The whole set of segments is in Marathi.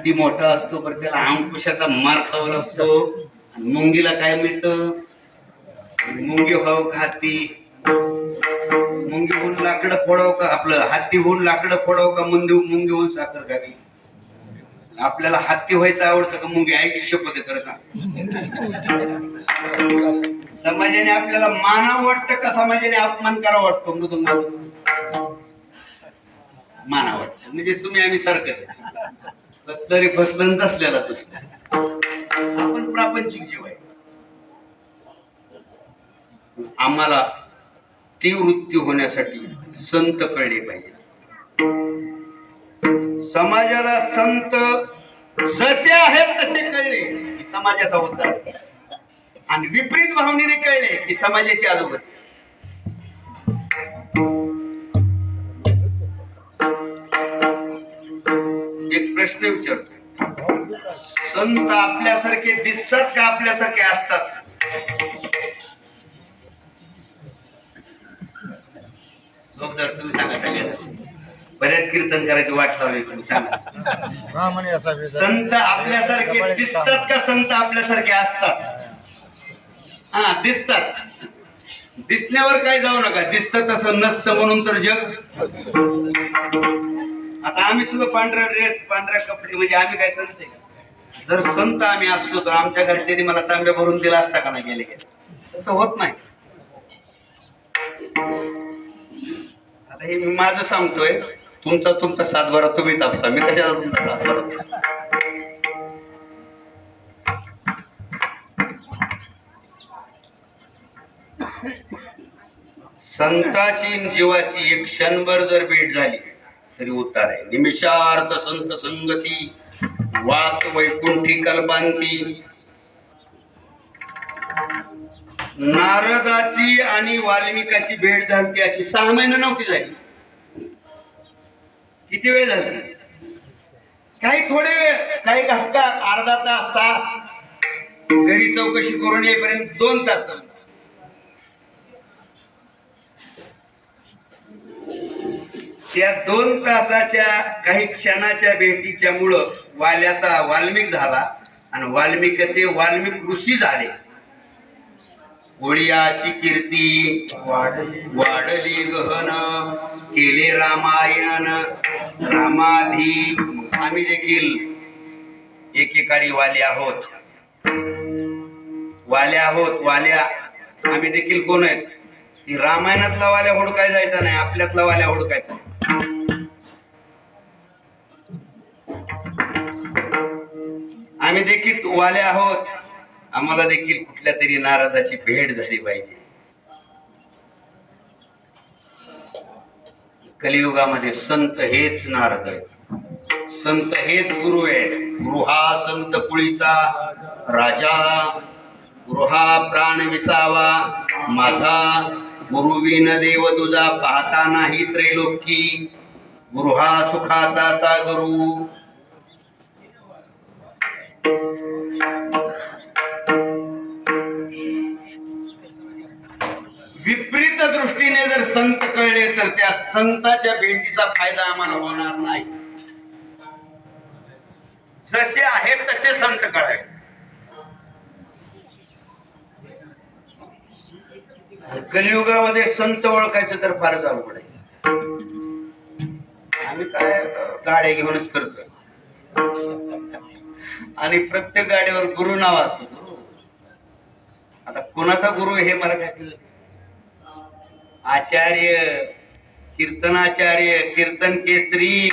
हत्ती मोठा असतो पण त्याला अंकुशाचा मार खावा लागतो. मुंगीला काय मिळतं? मुंगी व्हावं का हत्ती मुंगी होऊन लाकडं फोडावं का? आपलं हत्ती होऊन लाकडं फोडावं का? मुंगी मुंगी होऊन साखर खावी? आपल्याला हत्ती व्हायचं आवडतं का मुंगी? आईची शपथ आहे खरं सांग. समाजाने आपल्याला मानावं वाटतं का? समाजाने अपमान करावा वाटतो? मृदुंगावर माना वाटतं. म्हणजे तुम्ही आम्ही सारखं. कसलं रे फसलंच असलेला आपण प्रापंचिक जीव आहे. आम्हाला ती वृत्ती होण्यासाठी संत कळले पाहिजे. समाजाला संत जसे आहेत तसे कळले की समाजाचा होता आणि विपरीत भावनेने कळले की समाजाची अधोगती. एक प्रश्न विचारतो संत आपल्यासारखे दिसतात का आपल्यासारखे असतात? जोरदार तुम्ही सांगा सगळ्यांना. बऱ्याच कीर्तन करायची वाट लावली तुम्ही सांगा. संत आपल्यासारखे दिसतात का संत आपल्यासारखे असतात? हा दिसतात. दिसण्यावर काय जाऊ नका. दिसतं तसं नसतं म्हणून तर जग. आता आम्ही सुद्धा पांढरा ड्रेस पांढऱ्या कपडे म्हणजे आम्ही काय संत आहे का? जर संत आम्ही असतो तर आमच्या घरच्यांनी मला तांब्या भरून दिला असता का नाही गेले? गेले तसं होत नाही. आता हे मी माझं सांगतोय तुमचा तुमचा सातबारा तुम्ही तापसा. मी कशाला तुमचा सातबारा संताची जीवाची एक क्षणभर जर भेट झाली तरी उत्तर आहे. निमिषार्थ संत संगती वास वैकुंठी कल्पांती. नारदाची आणि वाल्मिकाची भेट झाली अशी सहा महिने नव्हती झाली. किती वेळ झाली? काही थोडे वेळ काही घटका अर्धा तास तास. घरी चौकशी करून येईपर्यंत दोन तास या त्या दोन तासाच्या काही क्षणाच्या भेटीच्या मुळं वाल्याचा वाल्मिक झाला आणि वाल्मिकचे वाल्मिक ऋषी झाले. ओळियाची कीर्ती वाढली गहन केले रामायण रामाधी आम्ही देखील एकेकाळी वाले आहोत. वाल्या आहोत वाल्या. आम्ही देखील कोण आहेत? रामायणातला वाल्या होडकाय जायचा नाही आपल्यातला वाल्या हुडकायचा आम्ही देखील वाले आहोत. आम्हाला देखील कुठल्या तरी नारदाची भेट झाली पाहिजे. कलियुगामध्ये संत हेच नारद आहेत. संत हेच गुरु आहेत. गुरु हा संत कुळीचा राजा गुरु हा प्राण विसावा माझा गुरुविन देव तुझा पाहता नाही त्रैलोकी गुरु हा सुखाचा सागरू विपरीत दृष्टीने जर संत कळले तर त्या संताच्या भेटीचा फायदा आम्हाला होणार नाही. जसे आहेत तसे संत कळावे कलियुगामध्ये संत ओळखायचं तर फारच अवघड आहे आम्ही काय गाड्या घेऊनच करतोय. आणि प्रत्येक गाडीवर गुरु नाव असतं गुरु. आता कोणाचा गुरु हे मला काय कळत आचार्य कीर्तनाचार्य कीर्तन केसरी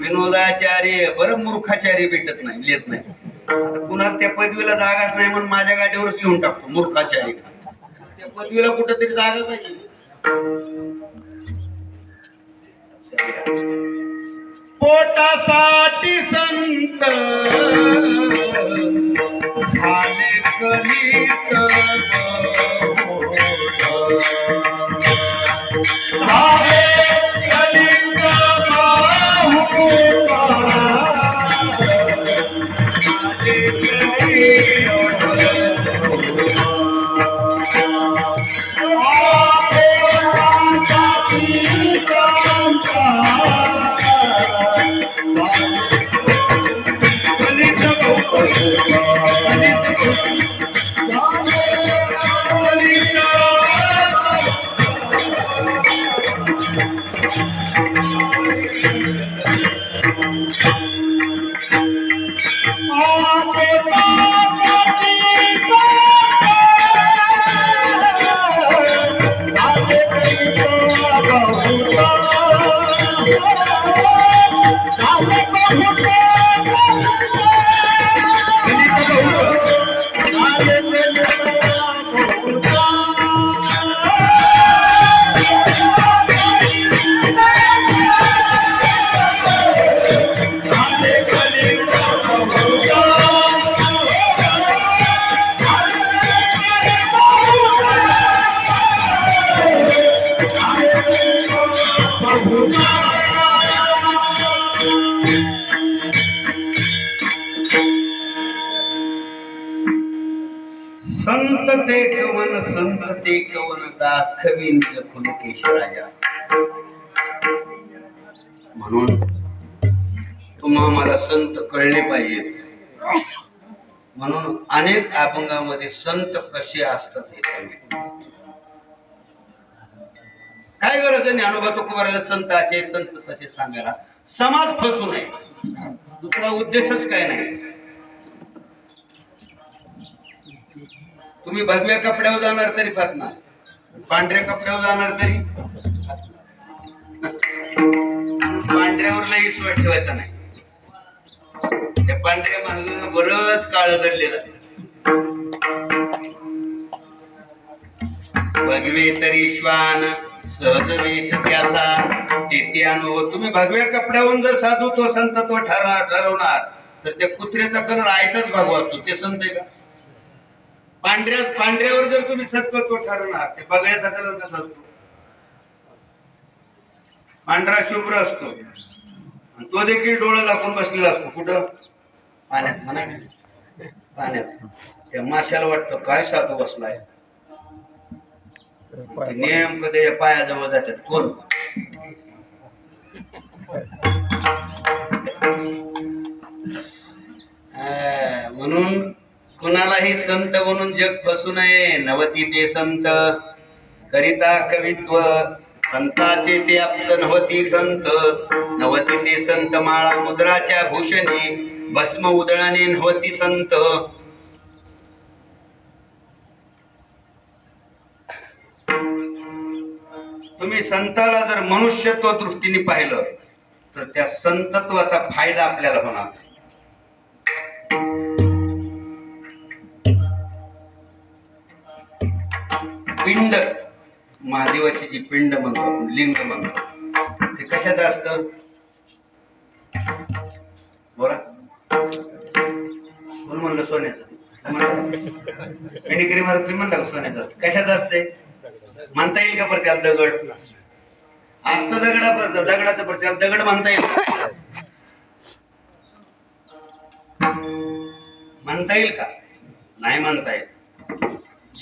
विनोदाचार्य बरं मूर्खाचार्य भेटत नाही लिहित नाही. आता कुणाला त्या पदवीला जागाच नाही म्हणून माझ्या गाडीवरच लिहून टाकतो मूर्खाचार्य. त्या पदवीला कुठं तरी जागा पाहिजे. पोटासाठी संत. झाले कलित संत ते कवन लखून केशराजा म्हणून तुम्हा मला संत कळले पाहिजे. म्हणून अनेक अभंगामध्ये संत कसे असतात हे सांगितलं. काय गरज आहे ज्ञानोबा तुकोबाराला संत असे संत तसे सांगायला? समाज फसू नये. दुसरा उद्देशच काय नाही. तुम्ही भगव्या कपड्यावर जाणार तरी फसणार. पांढऱ्या कपड्यावर जाणार तरी पांढऱ्यावर लई सोय ठेवायचा नाही. त्या पांढऱ्या माग बरच काळ धरलेलं भगवे तरी श्वान सहज वेश त्याचा. तेथे अनुभव. तुम्ही भगव्या कपड्यावरून जर साधू तो संत तो ठरणार ठरवणार. तर त्या कुत्र्याचा कलर आयताच भागवा असतो. ते संत आहे का? पांढऱ्या पांढऱ्यावर जर तुम्ही सत्वत्व ठरवणार ते बगळ्याचा कलर कसा असतो. पांढरा शुभ्र असतो. आणि तो देखील डोळं दाखवून बसलेला असतो. कुठं? पाण्यात म्हणा पाण्यात. त्या माशाला वाटतं काय साधू बसलाय? नेमकं त्याच्या पायाजवळ जातात. कोण? कुणालाही संत म्हणून जग फसू नये नवती ते संत. करिता कवित्व संताचे ते आप्त नवती संत. नवती ते संत माळा मुद्राच्या भूषणी भस्म उदळाने नवती संत. तुम्ही संताला जर मनुष्यत्व दृष्टीने पाहिलं तर त्या संतत्वाचा फायदा आपल्याला होणार. पिंड. महादेवाची जी पिंड म्हणतो आपण लिंग म्हणतो. ते कशाचं असतं? बोला. कोण म्हणलं सोन्याचं? मेनिकरी महाराज तुम्ही म्हणता सोन्याचं असतं? कशाचं असते? म्हणता येईल का पर त्याला दगड? असतं दगडा दगडाचं पर त्याला दगड म्हणता येईल. का? म्हणता येईल का? नाही म्हणता येईल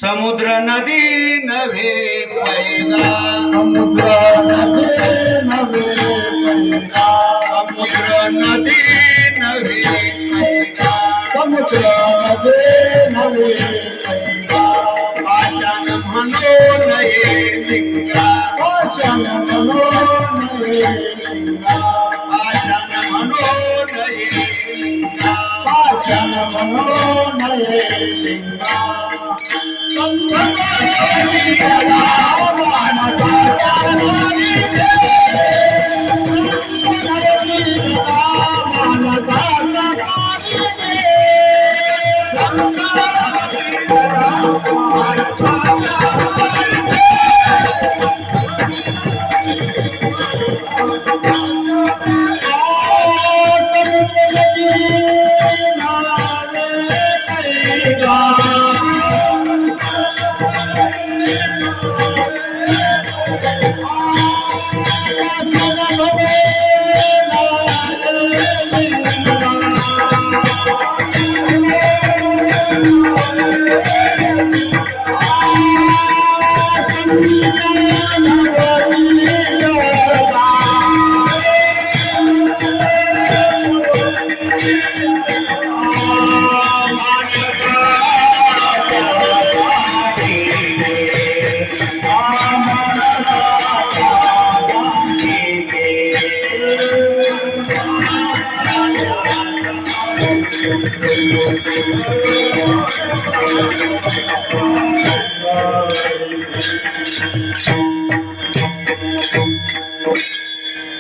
समुद्र नदी नव्हे पैदा समुद्र नदी नवे पैदा समुद्र नदी नव्हे पैदा समुद्र नदी नवे पैदा पाषाण म्हणू नये पाषाण नवे पाषाण म्हणू नये पाषाण नवे लिंगा 中国人民共和国万